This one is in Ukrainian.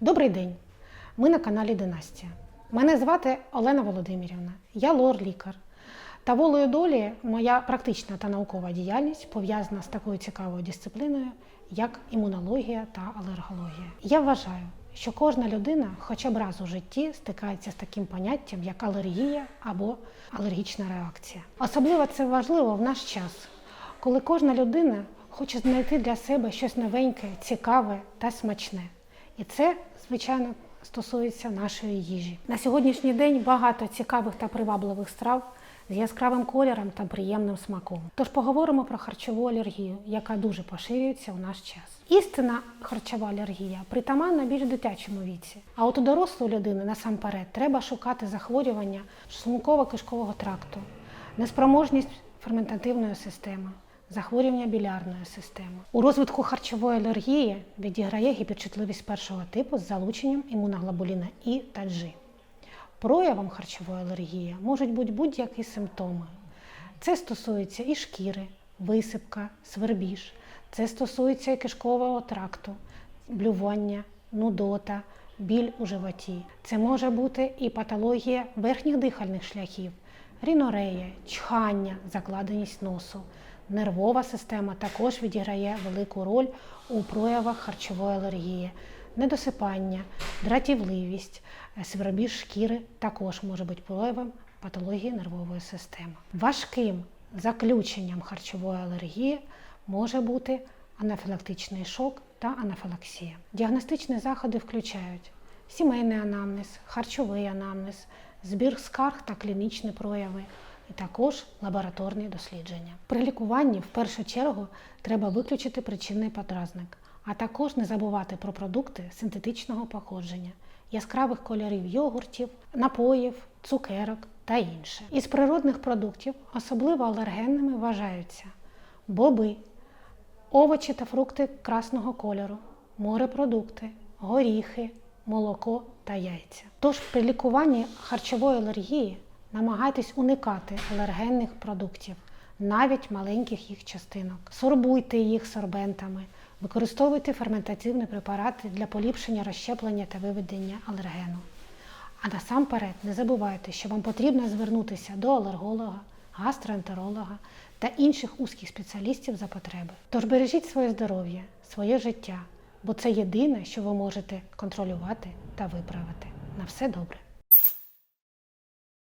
Добрий день! Ми на каналі Династія. Мене звати Олена Володимирівна, я лор-лікар. Та волею долі моя практична та наукова діяльність пов'язана з такою цікавою дисципліною, як імунологія та алергологія. Я вважаю, що кожна людина хоча б раз у житті стикається з таким поняттям, як алергія або алергічна реакція. Особливо це важливо в наш час, коли кожна людина хоче знайти для себе щось новеньке, цікаве та смачне. І це, звичайно, стосується нашої їжі. На сьогоднішній день багато цікавих та привабливих страв з яскравим кольором та приємним смаком. Тож поговоримо про харчову алергію, яка дуже поширюється у наш час. Істинна харчова алергія притаманна більш дитячому віці. А от у дорослої людини насамперед треба шукати захворювання шлунково-кишкового тракту, неспроможність ферментативної системи, захворювання білярної системи. У розвитку харчової алергії відіграє гіперчутливість першого типу з залученням імуноглобуліна І та G. Проявом харчової алергії можуть бути будь-які симптоми. Це стосується і шкіри, висипка, свербіж. Це стосується і кишкового тракту, блювання, нудота, біль у животі. Це може бути і патологія верхніх дихальних шляхів, рінорея, чхання, закладеність носу. Нервова система також відіграє велику роль у проявах харчової алергії. Недосипання, дратівливість, е, свербіж шкіри також може бути проявом патології нервової системи. Важким заключенням харчової алергії може бути анафілактичний шок та анафілаксія. Діагностичні заходи включають сімейний анамнез, харчовий анамнез, збір скарг та клінічні прояви, і також лабораторні дослідження. При лікуванні в першу чергу треба виключити причинний подразник, а також не забувати про продукти синтетичного походження, яскравих кольорів йогуртів, напоїв, цукерок та інше. Із природних продуктів особливо алергенними вважаються боби, овочі та фрукти красного кольору, морепродукти, горіхи, молоко та яйця. Тож при лікуванні харчової алергії намагайтесь уникати алергенних продуктів, навіть маленьких їх частинок. Сорбуйте їх сорбентами, використовуйте ферментативні препарати для поліпшення розщеплення та виведення алергену. А насамперед не забувайте, що вам потрібно звернутися до алерголога, гастроентеролога та інших узких спеціалістів за потреби. Тож бережіть своє здоров'я, своє життя, бо це єдине, що ви можете контролювати та виправити. На все добре.